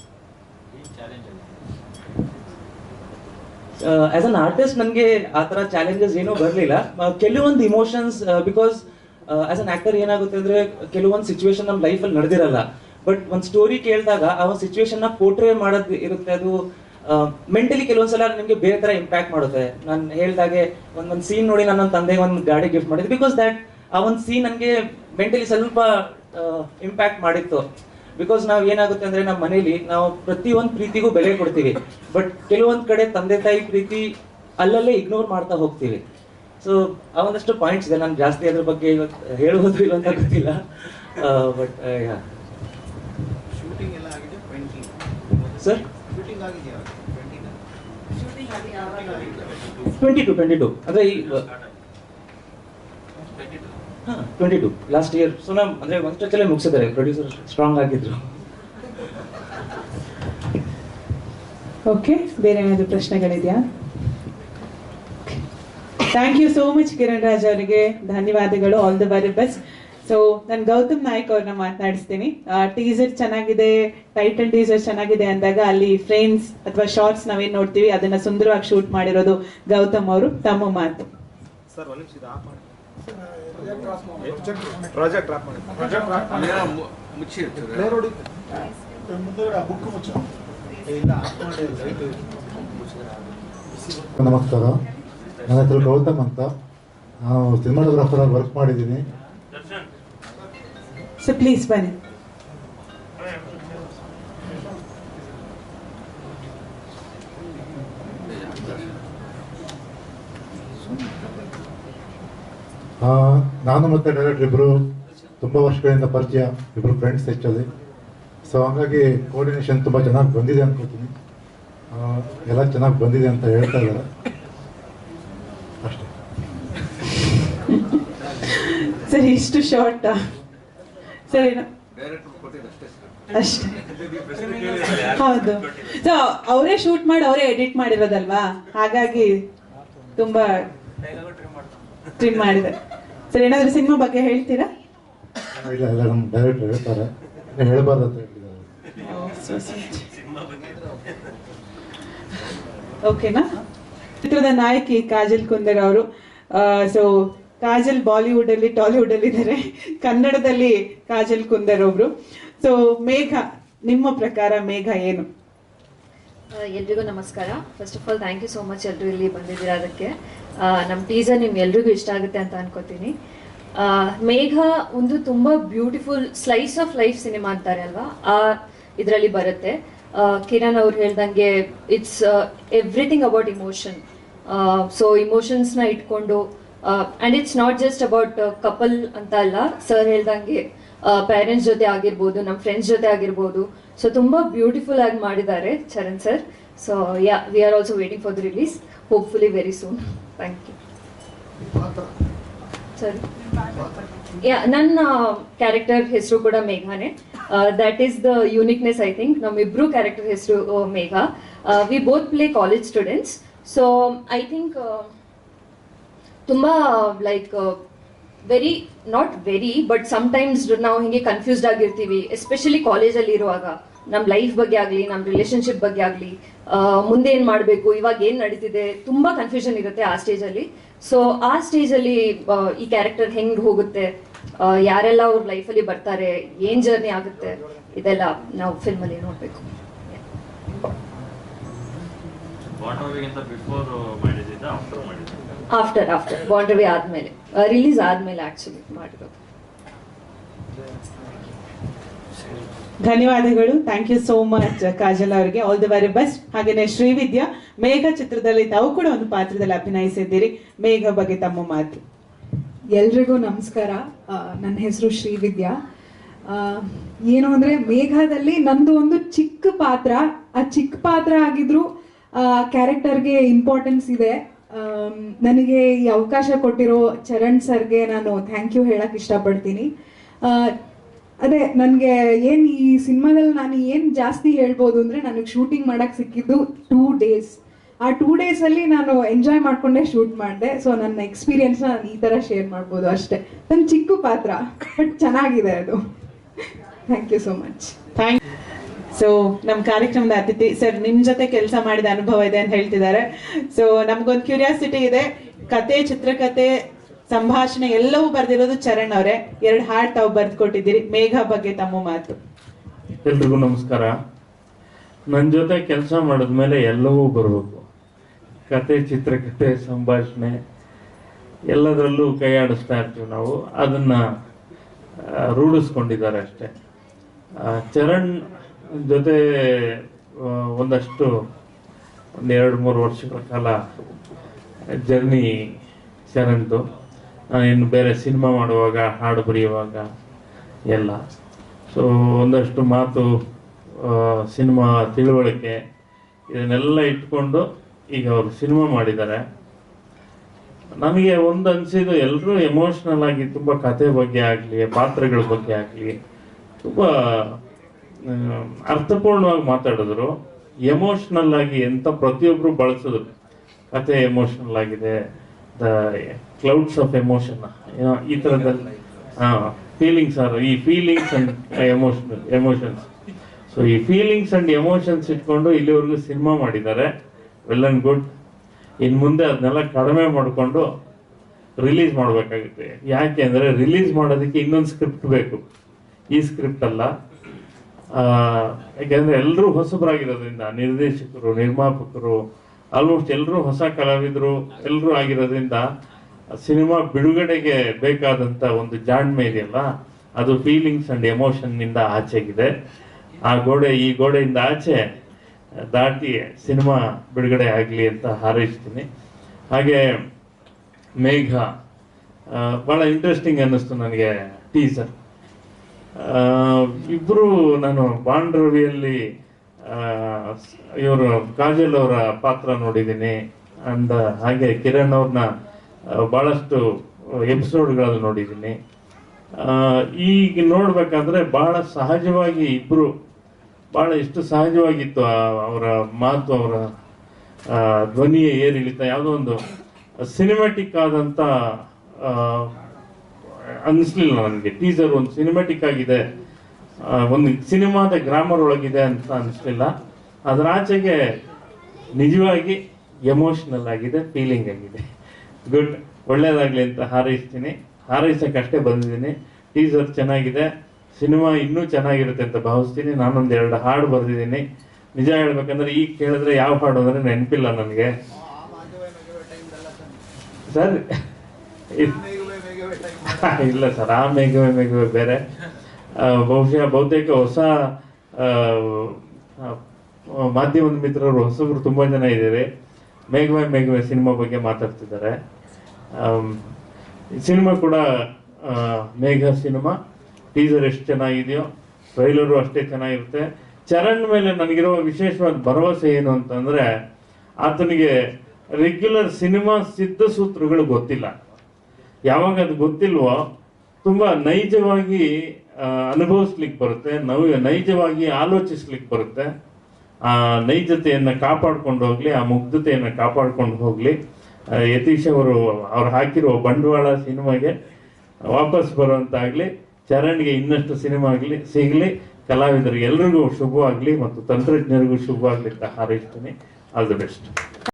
ಆಸ್ ಅನ್ ಆರ್ಟಿಸ್ಟ್ ನನಗೆ ಆ ಥರ ಚಾಲೆಂಜಸ್ ಏನೂ ಬರಲಿಲ್ಲ. ಕೆಲವೊಂದು emotions because as an actor ಏನಾಗುತ್ತೆ ಅಂದ್ರೆ ಕೆಲವೊಂದು ಸಿಚುವೇಶನ್ ನಮ್ಮ ಲೈಫಲ್ಲಿ ನಡೆದಿರಲ್ಲ. ಬಟ್ ಒಂದು ಸ್ಟೋರಿ ಕೇಳಿದಾಗ ಆ ಒಂದು ಸಿಚುವೇಶನ್ನ ಪೋರ್ಟ್ರೇ ಮಾಡೋದು ಇರುತ್ತೆ, ಅದು ಮೆಂಟಲಿ ಕೆಲವೊಂದ್ಸಲ ನಿಮಗೆ ಬೇರೆ ತರ ಇಂಪ್ಯಾಕ್ಟ್ ಮಾಡುತ್ತೆ. ನಾನು ಹೇಳ್ದಾಗೆ ಒಂದ್ ಒಂದು ಸೀನ್ ನೋಡಿ ನಾನು ನನ್ನ ತಂದೆ ಒಂದು ಗಾಡಿ ಗಿಫ್ಟ್ ಮಾಡಿದ್ದೆ. ಬಿಕಾಸ್ ದಟ್ ಆ ಒಂದು ಸೀನ್ ನನಗೆ ಮೆಂಟಲಿ ಸ್ವಲ್ಪ ಇಂಪ್ಯಾಕ್ಟ್ ಮಾಡಿತ್ತು. ಬಿಕಾಸ್ ನಾವು ಏನಾಗುತ್ತೆ ಅಂದ್ರೆ ನಮ್ಮ ಮನೇಲಿ ನಾವು ಪ್ರತಿಯೊಂದು ಪ್ರೀತಿಗೂ ಬೆಲೆ ಕೊಡ್ತೀವಿ. ಬಟ್ ಕೆಲವೊಂದ್ ಕಡೆ ತಂದೆ ತಾಯಿ ಪ್ರೀತಿ ಅಲ್ಲಲ್ಲೇ ಇಗ್ನೋರ್ ಮಾಡ್ತಾ ಹೋಗ್ತೀವಿ. ಸೊ ಆ ಒಂದಷ್ಟು ಪಾಯಿಂಟ್ಸ್ ಇದೆ. ನಾನು ಜಾಸ್ತಿ ಅದ್ರ ಬಗ್ಗೆ ಇವತ್ತು ಹೇಳುವುದು ಇಲ್ಲ ಅಂತ ಗೊತ್ತಿಲ್ಲ. ಬಟ್ ಶೂಟಿಂಗ್ ಎಲ್ಲ ಆಗಿದೆ ಟ್ವೆಂಟಿ ಸರ್ ಶೂಟಿಂಗ್ ಆಗಿದೆಯಾ twenty twenty two twenty two ಅಂದ್ರೆ ಈ twenty two last year so ನಮ್ ಅಂದ್ರೆ ಒಂದು ಸ್ಟ್ರೆಚಲ್ಲೇ ಮುಗಿಸಿದ್ದಾರೆ. ಪ್ರೊಡ್ಯೂಸರ್ ಸ್ಟ್ರಾಂಗ್ ಆಗಿದ್ರು. ಓಕೆ ಬೇರೆ ಏನಾದರೂ ಪ್ರಶ್ನೆಗಳಿದೆಯಾ? Thank you so much Kiran Raj ಅವರಿಗೆ. ಧನ್ಯವಾದಗಳು. All the very best so ನಾನು ಗೌತಮ್ ನಾಯ್ಕ್ ಅವ್ರನ್ನ ಮಾತನಾಡಿಸ್ತೀನಿ. ಟೀಸರ್ ಚೆನ್ನಾಗಿದೆ ಟೈಟಲ್ ಟೀಸರ್ ಚೆನ್ನಾಗಿದೆ ಅಂದಾಗ ಅಲ್ಲಿ ಫ್ರೇಮ್ಸ್ ಅಥವಾ ಶಾರ್ಟ್ಸ್ ನಾವೇನ್ ನೋಡ್ತೀವಿ ಅದನ್ನ ಸುಂದರವಾಗಿ ಶೂಟ್ ಮಾಡಿರೋದು ಗೌತಮ್ ಅವರು. ತಮ್ಮ ಮಾತು. ಸರ್ ಒಂದು ನಿಮಿಷ ಇದು ಆಫ್ ಮಾಡಿ. ಪ್ರಾಜೆಕ್ಟ್ ಆಫ್ ಮಾಡಿ. ಪ್ರಾಜೆಕ್ಟ್ ಮುಚ್ಚಿ ಇರ್ತದೆ. ಪ್ಲೇ ರೋಡ್ ಮುಂದೆ ಬುಕ್ ಮುಚ್ಚ. ಇಲ್ಲ ಹಾಕೊಂಡೆ ಲೈಟ್ ನಮಸ್ಕಾರ. ನನ್ನ ಹೆಸರು ಗೌತಮ್ ಅಂತ. ನಾನು ಸಿನಿಮಾಟೋಗ್ರಾಫರ್ ಆಗಿ ವರ್ಕ್ ಮಾಡಿದ್ದೀನಿ. ಸೊ ಪ್ಲೀಸ್ ಬನ್ನಿ. ನಾನು ಮತ್ತೆ ಡೈರೆಕ್ಟರ್ ಇಬ್ಬರು ತುಂಬ ವರ್ಷಗಳಿಂದ ಪರಿಚಯ ಇಬ್ಬರು ಫ್ರೆಂಡ್ಸ್ ಹೆಚ್ಚಲ್ಲಿ. ಸೊ ಹಾಗಾಗಿ ಕೋರ್ಡಿನೇಷನ್ ತುಂಬ ಚೆನ್ನಾಗಿ ಬಂದಿದೆ ಅನ್ಕೋತೀನಿ. ಎಲ್ಲ ಚೆನ್ನಾಗಿ ಬಂದಿದೆ ಅಂತ ಹೇಳ್ತಾ ಇದ್ದಾರೆ ಅಷ್ಟೇ ಸರ್ ಇಷ್ಟು ಶಾರ್ಟ್ ಸರಿನಾ? ಅಷ್ಟೇ. ಹೌದು. ಸೊ ಅವರೇ ಶೂಟ್ ಮಾಡಿ ಅವರೇ ಎಡಿಟ್ ಮಾಡಿರೋದಲ್ವಾ? ಹಾಗಾಗಿ ತುಂಬಾ ಟ್ರಿಮ್ ಮಾಡಿದ್ದಾರೆ ಸರ್ ಏನಾದ್ರು ಸಿನಿಮಾ ಬಗ್ಗೆ ಹೇಳ್ತೀರಾ? ಇಲ್ಲ ಇಲ್ಲ ನಮ್ಮ ಡೈರೆಕ್ಟರ್ ಹೇಳ್ತಾರೆ. ಇನ್ನು ಹೇಳ್ಬಾರ್ದು ಅಂತ ಹೇಳಿದ್ದಾರೆ ಓಕೆನಾ ಚಿತ್ರದ ನಾಯಕಿ ಕಾಜಲ್ ಕುಂದರ್ ಅವರು. ಸೊ ಕಾಜಲ್ ಬಾಲಿವುಡ್ ಅಲ್ಲಿ ಟಾಲಿವುಡ್ ಅಲ್ಲಿ ಇದ್ದಾರೆ ಕನ್ನಡದಲ್ಲಿ ಕಾಜಲ್ ಕುಂದರ್ ಒಬ್ರು. ಸೊ ಮೇಘ, ನಿಮ್ಮ ಪ್ರಕಾರ ಮೇಘ ಏನು? ಎಲ್ರಿಗೂ ನಮಸ್ಕಾರ. First of all thank you so much ಎಲ್ಲರೂ ಇಲ್ಲಿ ಬಂದಿದ್ದೀರಾ ಅದಕ್ಕೆ. ನಮ್ಮ ಟೀಸರ್ ನಿಮ್ ಎಲ್ರಿಗೂ ಇಷ್ಟ ಆಗುತ್ತೆ ಅಂತ ಅನ್ಕೋತೀನಿ. ಮೇಘ ಒಂದು ತುಂಬ beautiful slice of life cinema ಅಂತಾರೆ ಅಲ್ವಾ? ಆ, ಇದರಲ್ಲಿ ಬರುತ್ತೆ. ಕಿರಣ್ ಅವ್ರು ಹೇಳ್ದಂಗೆ it's everything about emotion so ಇಮೋಷನ್ಸ್ನ ಇಟ್ಕೊಂಡು and it's not just about couple ಅಂತ ಅಲ್ಲ ಸರ್ ಹೇಳ್ದಂಗೆ ಪೇರೆಂಟ್ಸ್ ಜೊತೆ ಆಗಿರ್ಬೋದು ನಮ್ಮ ಫ್ರೆಂಡ್ಸ್ ಜೊತೆ ಆಗಿರ್ಬೋದು. ಸೊ ತುಂಬ ಬ್ಯೂಟಿಫುಲ್ ಆಗಿ ಮಾಡಿದ್ದಾರೆ Charan sir so yeah we are also waiting for the release hopefully very soon thank you ಸರಿ ಯಾ ನನ್ನ ಕ್ಯಾರೆಕ್ಟರ್ ಹೆಸರು ಕೂಡ ಮೇಘಾನೆ. That is the uniqueness I think ನಮ್ಮಿಬ್ರು ಕ್ಯಾರೆಕ್ಟರ್ ಹೆಸರು Megha. We both play college students so I think ತುಂಬ like very not very but sometimes ನಾವು ಹಿಂಗೆ confused ಆಗಿರ್ತೀವಿ ಎಸ್ಪೆಷಲಿ ಕಾಲೇಜಲ್ಲಿ ಇರುವಾಗ. ನಮ್ಮ ಲೈಫ್ ಬಗ್ಗೆ ಆಗಲಿ ನಮ್ಮ ರಿಲೇಶನ್ಶಿಪ್ ಬಗ್ಗೆ ಆಗಲಿ ಮುಂದೆ ಏನು ಮಾಡಬೇಕು, ಇವಾಗ ಏನು ನಡೀತಿದೆ, ತುಂಬ ಕನ್ಫ್ಯೂಷನ್ ಇರುತ್ತೆ ಆ ಸ್ಟೇಜಲ್ಲಿ ಸೊ ಆ ಸ್ಟೇಜಲ್ಲಿ ಈ ಕ್ಯಾರೆಕ್ಟರ್ ಹೆಂಗೆ ಹೋಗುತ್ತೆ ಯಾರೆಲ್ಲ ಅವ್ರ ಲೈಫಲ್ಲಿ ಬರ್ತಾರೆ, ಏನು ಜರ್ನಿ ಆಗುತ್ತೆ, ಇದೆಲ್ಲ ನಾವು ಫಿಲ್ಮಲ್ಲಿ ನೋಡಬೇಕು. ಮಾಡಿದ್ದ ಆಫ್ಟರ್ ಆಫ್ಟರ್ ಬಾಂಡ್ರವಿ ಆದಮೇಲೆ. ರಿಲೀಸ್ ಆದಮೇಲೆ ಆ್ಯಕ್ಚುಲಿ ಮಾಡಿರೋದು ಧನ್ಯವಾದಗಳು. Thank you so much Kajal ಅವರಿಗೆ. ಆಲ್ ದಿ ವೆರಿ ಬೆಸ್ಟ್ ಹಾಗೇನೆ ಶ್ರೀವಿದ್ಯಾ ಮೇಘ ಚಿತ್ರದಲ್ಲಿ ತಾವು ಕೂಡ ಒಂದು ಪಾತ್ರದಲ್ಲಿ ಅಭಿನಯಿಸಿದ್ದೀರಿ. ಮೇಘ ಬಗ್ಗೆ ತಮ್ಮ ಮಾತು. ಎಲ್ರಿಗೂ ನಮಸ್ಕಾರ. ನನ್ನ ಹೆಸರು ಶ್ರೀವಿದ್ಯಾ. ಏನು ಅಂದರೆ ಮೇಘದಲ್ಲಿ ನಂದು ಒಂದು ಚಿಕ್ಕ ಪಾತ್ರ. ಆ ಚಿಕ್ಕ ಪಾತ್ರ ಆಗಿದ್ರು ಕ್ಯಾರೆಕ್ಟರ್ಗೆ ಇಂಪಾರ್ಟೆನ್ಸ್ ಇದೆ. ನನಗೆ ಈ ಅವಕಾಶ ಕೊಟ್ಟಿರೋ ಚರಣ್ ಸರ್ಗೆ ನಾನು ಥ್ಯಾಂಕ್ ಯು ಹೇಳಕ್ ಇಷ್ಟಪಡ್ತೀನಿ. ಆ, ಅದೇ ನನಗೆ ಏನು ಈ ಸಿನಿಮಾದಲ್ಲಿ ನಾನು ಏನು ಜಾಸ್ತಿ ಹೇಳ್ಬೋದು ಅಂದರೆ ನನಗೆ ಶೂಟಿಂಗ್ ಮಾಡೋಕ್ಕೆ ಸಿಕ್ಕಿದ್ದು ಟೂ ಡೇಸ್ ಆ ಟೂ ಡೇಸಲ್ಲಿ ನಾನು ಎಂಜಾಯ್ ಮಾಡ್ಕೊಂಡೇ ಶೂಟ್ ಮಾಡಿದೆ. ಸೊ ನನ್ನ ಎಕ್ಸ್ಪೀರಿಯನ್ಸ್ನ ನಾನು ಈ ಥರ ಶೇರ್ ಮಾಡ್ಬೋದು ಅಷ್ಟೇ. ನನ್ನ ಚಿಕ್ಕ ಪಾತ್ರ ಬಟ್ ಚೆನ್ನಾಗಿದೆ ಅದು. Thank you so much thank so ನಮ್ಮ ಕಾರ್ಯಕ್ರಮದ ಅತಿಥಿ ಸರ್ ನಿಮ್ ಜೊತೆ ಕೆಲಸ ಮಾಡಿದ ಅನುಭವ ಇದೆ ಅಂತ ಹೇಳ್ತಿದ್ದಾರೆ. ಸೊ ನಮ್ಗೊಂದು ಕ್ಯೂರಿಯಾಸಿಟಿ ಇದೆ. ಕತೆ, ಚಿತ್ರಕತೆ, ಸಂಭಾಷಣೆ ಎಲ್ಲವೂ ಬರ್ದಿರೋದು ಚರಣ್ ಅವರೇ. ಎರಡು ಹಾಡ್ ತಾವು ಬರ್ದು ಕೊಟ್ಟಿದ್ದೀರಿ ಮೇಘ ಬಗ್ಗೆ ತಮ್ಮ ಮಾತು. ಎಲ್ರಿಗೂ ನಮಸ್ಕಾರ. ನನ್ನ ಜೊತೆ ಕೆಲಸ ಮಾಡಿದ್ಮೇಲೆ ಎಲ್ಲವೂ ಬರಬೇಕು. ಕತೆ, ಚಿತ್ರಕತೆ, ಸಂಭಾಷಣೆ ಎಲ್ಲದರಲ್ಲೂ ಕೈ ಆಡಿಸ್ತಾ ಇರ್ತೀವಿ ನಾವು. ಅದನ್ನ ರೂಢಿಸ್ಕೊಂಡಿದ್ದಾರೆ ಅಷ್ಟೇ. ಚರಣ್ ಜೊತೆ ಒಂದಷ್ಟು, ಒಂದು ಎರಡು, ಮೂರು ವರ್ಷಗಳ ಕಾಲ ಜರ್ನಿ ಚರಣ್ದು ನಾನು ಇನ್ನು ಬೇರೆ ಸಿನಿಮಾ ಮಾಡುವಾಗ, ಹಾಡು ಬರೆಯುವಾಗ ಎಲ್ಲ. ಸೊ ಒಂದಷ್ಟು ಮಾತು ಸಿನಿಮಾ ತಿಳುವಳಿಕೆ ಇದನ್ನೆಲ್ಲ ಇಟ್ಕೊಂಡು ಈಗ ಅವರು ಸಿನಿಮಾ ಮಾಡಿದ್ದಾರೆ. ನನಗೆ ಒಂದು ಅನಿಸಿದ್ದು ಎಲ್ಲರೂ ಎಮೋಷ್ನಲ್ ಆಗಿ ತುಂಬ ಕತೆ ಬಗ್ಗೆ ಆಗಲಿ, ಪಾತ್ರಗಳ ಬಗ್ಗೆ ಆಗಲಿ, ತುಂಬ ಅರ್ಥಪೂರ್ಣವಾಗಿ ಮಾತಾಡಿದ್ರು ಎಮೋಷನಲ್ ಆಗಿ ಎಂತ ಪ್ರತಿಯೊಬ್ರು ಬಳಸಿದ್ರು. ಕತೆ ಎಮೋಷನಲ್ ಆಗಿದೆ ದ ಕ್ಲೌಡ್ಸ್ ಆಫ್ ಎಮೋಷನ್ ಈ ಥರದಲ್ಲಿ ಫೀಲಿಂಗ್ಸ್ ಆರ್ ಈ feelings and emotional emotions so ಈ ಫೀಲಿಂಗ್ಸ್ ಅಂಡ್ ಎಮೋಷನ್ಸ್ ಇಟ್ಕೊಂಡು ಇಲ್ಲಿವರೆಗೂ ಸಿನಿಮಾ ಮಾಡಿದ್ದಾರೆ. ವೆಲ್ ಅಂಡ್ ಗುಡ್ ಇನ್ನು ಮುಂದೆ ಅದನ್ನೆಲ್ಲ ಕಡಿಮೆ ಮಾಡಿಕೊಂಡು ರಿಲೀಸ್ ಮಾಡಬೇಕಾಗುತ್ತೆ. ಯಾಕೆ ಅಂದರೆ ರಿಲೀಸ್ ಮಾಡೋದಕ್ಕೆ ಇನ್ನೊಂದು ಸ್ಕ್ರಿಪ್ಟ್ ಬೇಕು. ಈ ಸ್ಕ್ರಿಪ್ಟ್ ಅಲ್ಲ ಯಾಕೆಂದ್ರೆ ಎಲ್ಲರೂ ಹೊಸಬರಾಗಿರೋದ್ರಿಂದ ನಿರ್ದೇಶಕರು, ನಿರ್ಮಾಪಕರು ಆಲ್ಮೋಸ್ಟ್ ಎಲ್ಲರೂ ಹೊಸ ಕಲಾವಿದರು ಎಲ್ಲರೂ ಆಗಿರೋದ್ರಿಂದ ಸಿನಿಮಾ ಬಿಡುಗಡೆಗೆ ಬೇಕಾದಂತ ಒಂದು ಜಾಣ್ಮೆ ಇದೆಯಲ್ಲ ಅದು ಫೀಲಿಂಗ್ಸ್ ಅಂಡ್ ಎಮೋಷನ್ನಿಂದ ಆಚೆಗಿದೆ. ಆ ಗೋಡೆ, ಈ ಗೋಡೆಯಿಂದ ಆಚೆ ದಾಟಿ ಸಿನಿಮಾ ಬಿಡುಗಡೆ ಆಗಲಿ ಅಂತ ಹಾರೈಸ್ತೀನಿ. ಹಾಗೆ ಮೇಘ ಭಾಳ ಇಂಟ್ರೆಸ್ಟಿಂಗ್ ಅನ್ನಿಸ್ತು ನನಗೆ ಟೀಸರ್ ಇಬ್ಬರು ನಾನು ಬಾಂಡ್ ರವಿಯಲ್ಲಿ ಇವರು ಕಾಜಲ್ ಅವರ ಪಾತ್ರ ನೋಡಿದ್ದೀನಿ. ಅಂದ ಹಾಗೆ ಕಿರಣ್ ಅವ್ರನ್ನ ಬಹಳಷ್ಟು ಎಪಿಸೋಡ್ಗಳಲ್ಲಿ ನೋಡಿದ್ದೀನಿ. ಈಗ ನೋಡ್ಬೇಕಾದ್ರೆ ಬಹಳ ಸಹಜವಾಗಿ ಇಬ್ಬರು ಬಹಳ ಎಷ್ಟು ಸಹಜವಾಗಿತ್ತು ಅವರ ಮಾತು, ಅವರ ಧ್ವನಿಯ ಏರಿಳಿತ. ಯಾವುದೋ ಒಂದು ಸಿನಿಮ್ಯಾಟಿಕ್ ಆದಂತ ಅನ್ನಿಸ್ಲಿಲ್ಲ ನನಗೆ. ಟೀಸರ್ ಒಂದು ಸಿನಿಮೆಟಿಕ್ ಆಗಿದೆ. ಒಂದು ಸಿನಿಮಾದ ಗ್ರಾಮರ್ ಒಳಗಿದೆ ಅಂತ ಅನಿಸ್ಲಿಲ್ಲ ಅದರ ಆಚೆಗೆ ನಿಜವಾಗಿ ಎಮೋಷನಲ್ ಆಗಿದೆ ಫೀಲಿಂಗ್ ಆಗಿದೆ. ಗುಡ್ ಒಳ್ಳೇದಾಗಲಿ ಅಂತ ಹಾರೈಸ್ತೀನಿ. ಹಾರೈಸೋಕ್ಕಷ್ಟೇ ಬಂದಿದ್ದೀನಿ. ಟೀಸರ್ ಚೆನ್ನಾಗಿದೆ. ಸಿನಿಮಾ ಇನ್ನೂ ಚೆನ್ನಾಗಿರುತ್ತೆ ಅಂತ ಭಾವಿಸ್ತೀನಿ. ನಾನೊಂದು ಎರಡು ಹಾಡು ಬರೆದಿದ್ದೀನಿ. ನಿಜ ಹೇಳ್ಬೇಕಂದ್ರೆ ಈಗ ಕೇಳಿದ್ರೆ ಯಾವ ಹಾಡು ಅಂದರೆ ನೆನಪಿಲ್ಲ ನನಗೆ. ಸರ್. (laughs) ಇಲ್ಲ ಸರ್, ಆ ಮೇಘವೇ ಮೇಘವೇ ಬೇರೆ. ಬಹುಶಃ ಬಹುತೇಕ ಹೊಸ ಮಾಧ್ಯಮದ ಮಿತ್ರರು, ಹೊಸಬ್ರು ತುಂಬ ಜನ ಇದ್ದೀರಿ. ಮೇಘವೇ ಮೇಘವೇ ಸಿನಿಮಾ ಬಗ್ಗೆ ಮಾತಾಡ್ತಿದ್ದಾರೆ. ಸಿನಿಮಾ ಕೂಡ ಮೇಘ ಸಿನಿಮಾ. ಟೀಸರ್ ಎಷ್ಟು ಚೆನ್ನಾಗಿದೆಯೋ, ಟ್ರೈಲರು ಅಷ್ಟೇ ಚೆನ್ನಾಗಿರುತ್ತೆ. ಚರಣ್ ಮೇಲೆ ನನಗಿರುವ ವಿಶೇಷವಾದ ಭರವಸೆ ಏನು ಅಂತಂದರೆ, ಆತನಿಗೆ ರೆಗ್ಯುಲರ್ ಸಿನಿಮಾ ಸಿದ್ಧ ಸೂತ್ರಗಳು ಗೊತ್ತಿಲ್ಲ. ಯಾವಾಗ ಅದು ಗೊತ್ತಿಲ್ವೋ ತುಂಬಾ ನೈಜವಾಗಿ ಅನುಭವಿಸ್ಲಿಕ್ಕೆ ಬರುತ್ತೆ, ನವ್, ನೈಜವಾಗಿ ಆಲೋಚಿಸ್ಲಿಕ್ಕೆ ಬರುತ್ತೆ. ಆ, ನೈಜತೆಯನ್ನು ಕಾಪಾಡ್ಕೊಂಡು ಹೋಗ್ಲಿ, ಆ ಮುಗ್ಧತೆಯನ್ನು ಕಾಪಾಡ್ಕೊಂಡು ಹೋಗ್ಲಿ. ಯತೀಶ್ ಅವರು, ಅವ್ರು ಹಾಕಿರುವ ಬಂಡವಾಳ ಸಿನಿಮಾಗೆ ವಾಪಸ್ ಬರುವಂತಾಗ್ಲಿ, ಚರಣ್ಗೆ ಇನ್ನಷ್ಟು ಸಿನಿಮಾ ಆಗಲಿ, ಸಿಗಲಿ. ಕಲಾವಿದರಿಗೆ ಎಲ್ರಿಗೂ ಶುಭವಾಗಲಿ ಮತ್ತು ತಂತ್ರಜ್ಞರಿಗೂ ಶುಭವಾಗಲಿ ಅಂತ ಹಾರೈಸ್ತೀನಿ. All the best